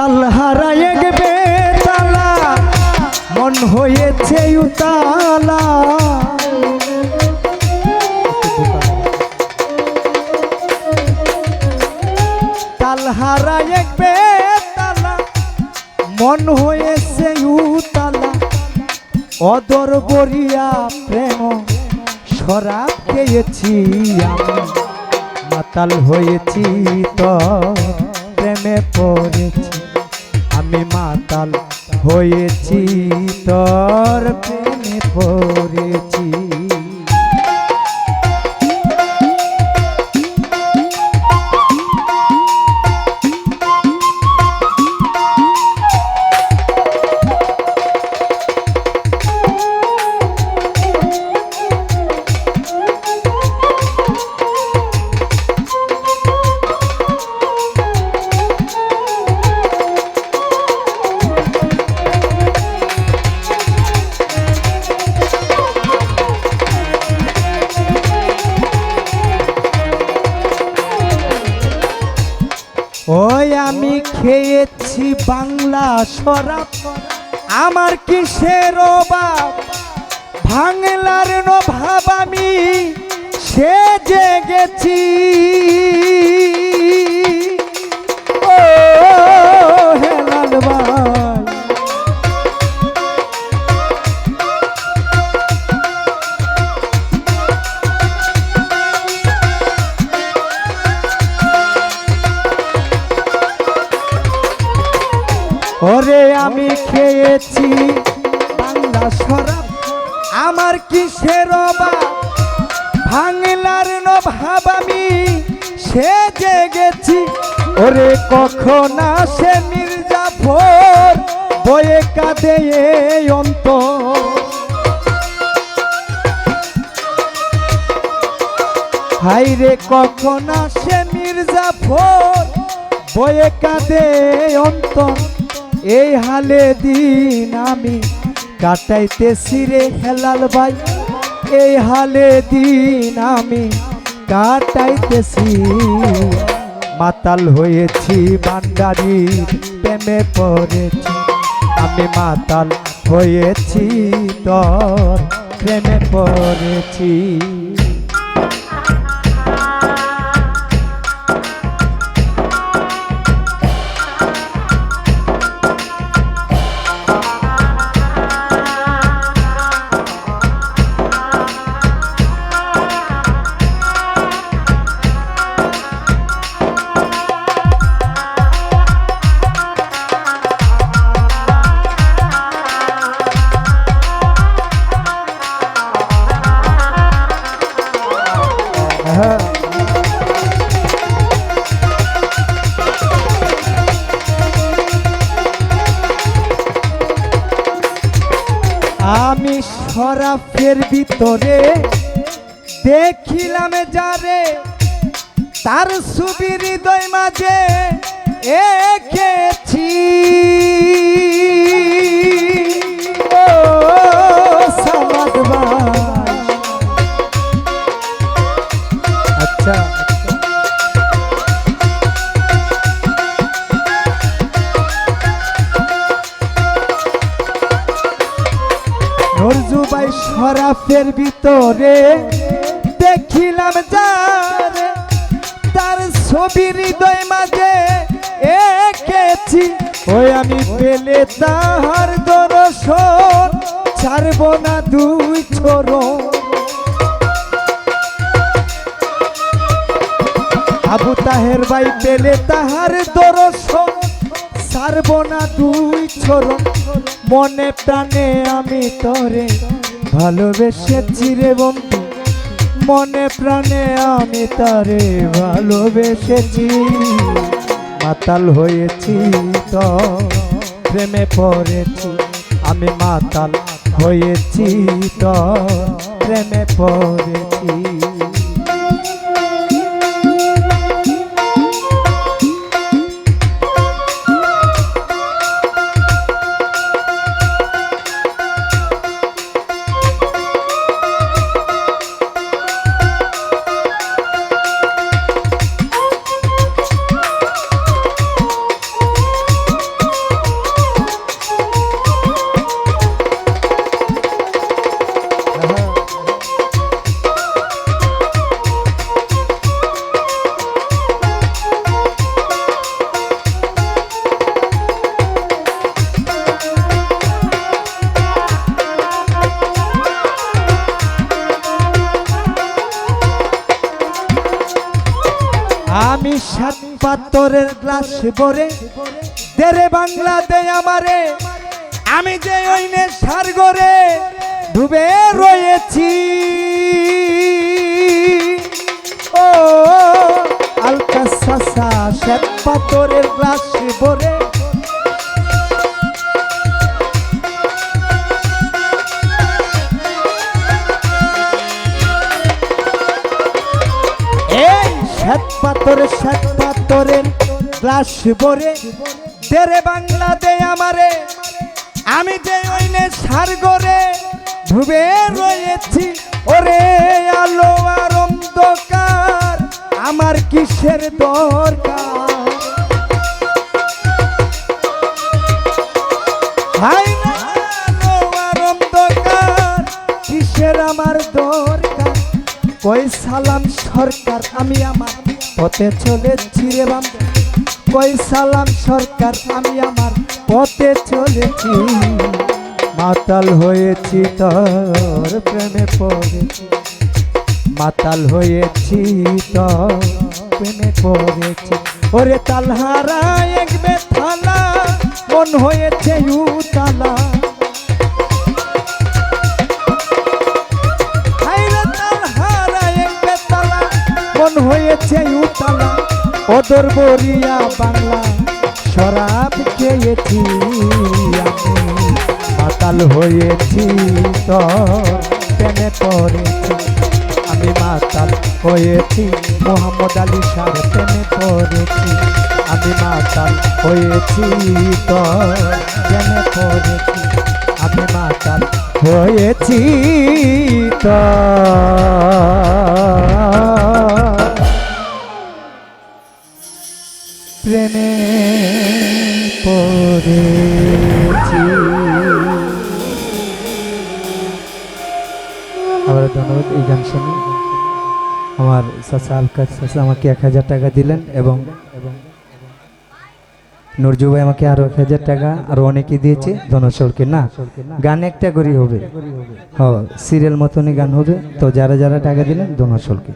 মাতাল হারায় গেবে তালা মন হয়েছে উতালা। তাল হারায় গেবে তালা মন হয়েছে উতালা। অদর বরিয়া প্রেম শরাব খেয়েছি মাতাল হয়েছি তো, প্রেমে পড়েছি। আমি মাতাল হয়েছি তোর প্রেমে পড়েছি। খেয়েছি বাংলা শরাব আমার কিসের অভাব? বাংলার নভাব আমি সে জেগেছি ওরে আমি খেয়েছি বাংলা শরাব। আমার কিসের অভাব বাংলার নভাব আমি সে জেগেছি ওরে কখন আসে মির্জাফর বয়ে কাঁদে এই অন্তর। হাইরে কখন আসে মির্জাফর বয়ে কাঁদে অন্তর। এই হালে দিন আমি কাটাইতেছি রে হেলাল ভাই। এই হালে দিন আমি কাটাইতেছি। মাতাল হয়েছি বান্ডারির প্রেমে পড়েছি। আমি মাতাল হয়েছি তোর প্রেমে পড়েছি। আমি সরাফের ভিতরে দেখিলাম যারে তার সুবি হৃদয় মাঝে এঁকেছি। শরাফের ভিতরে দেখিলাম যারে, তার ছবি হৃদয় মাঝে এঁকেছি। ওই আমি পেলে তাহার দর্শন, ছাড়ব না দুই ছোড়ন আবু তাহের ভাই পেলে তাহার দর্শন সারব না দুই চরণ। মনে প্রাণে আমি তরে ভালোবেসেছি রে বন্ধু। মনে প্রাণে আমি তারে ভালোবেসেছি। মাতাল হয়েছি তো, প্রেমে পড়েছি। আমি মাতাল হয়েছি তো, প্রেমে পড়েছি। পাথরের গ্লাস ভরে দেরে বাংলা দে আমারে। আমি যে ওইনে সার গরে ডুবে রয়েছি। ও আলকা সাসা শ্বেত পাথরের গ্লাস ভরে। এই শ্বেত পাথরে শ্বেত পাথরের গ্লাস ভরে। দেরে বাংলা দে আমারে, আমি যে ওইনে সার গরে ডুবে রয়েছি, ওরে আলো আর অন্ধকার, আমার কিসের দরকার? কিসের আমার দরকার? কই সালাম সরকার, আমি আমার পথে চলেছি রে বাম কই সালাম সরকার, আমি আমার পথে চলেছি। মাতাল হয়েছি তোর প্রেমে পড়েছি। মাতাল হয়েছি তোর প্রেমে পড়েছি। ওরে তালহারা এক বেথালা, মন হয়েছে উতালা। মন হয়েছে উতালা ওদর বরিয়া বাংলা, শরাব খেয়েছি আমি। হয়েছি তো, প্রেমে পড়েছি। আমি মাতাল হয়েছি, মোহাম্মদ আলী সার প্রেমে পড়েছি। আমি মাতাল হয়েছি তো, প্রেমে পড়েছি। আমি মাতাল হয়েছি তো। এই গান শুনি আমার চাচা আলকার চাচা আমাকে এক হাজার টাকা দিলেন এবং নরজু ভাই আমাকে আরও এক হাজার টাকা, আরও অনেকে দিয়েছে ধনসরকে না, গান একটা করেই হবে। হ, সিরিয়াল মতনই গান হবে। তো যারা যারা টাকা দিলেন ধনসরকে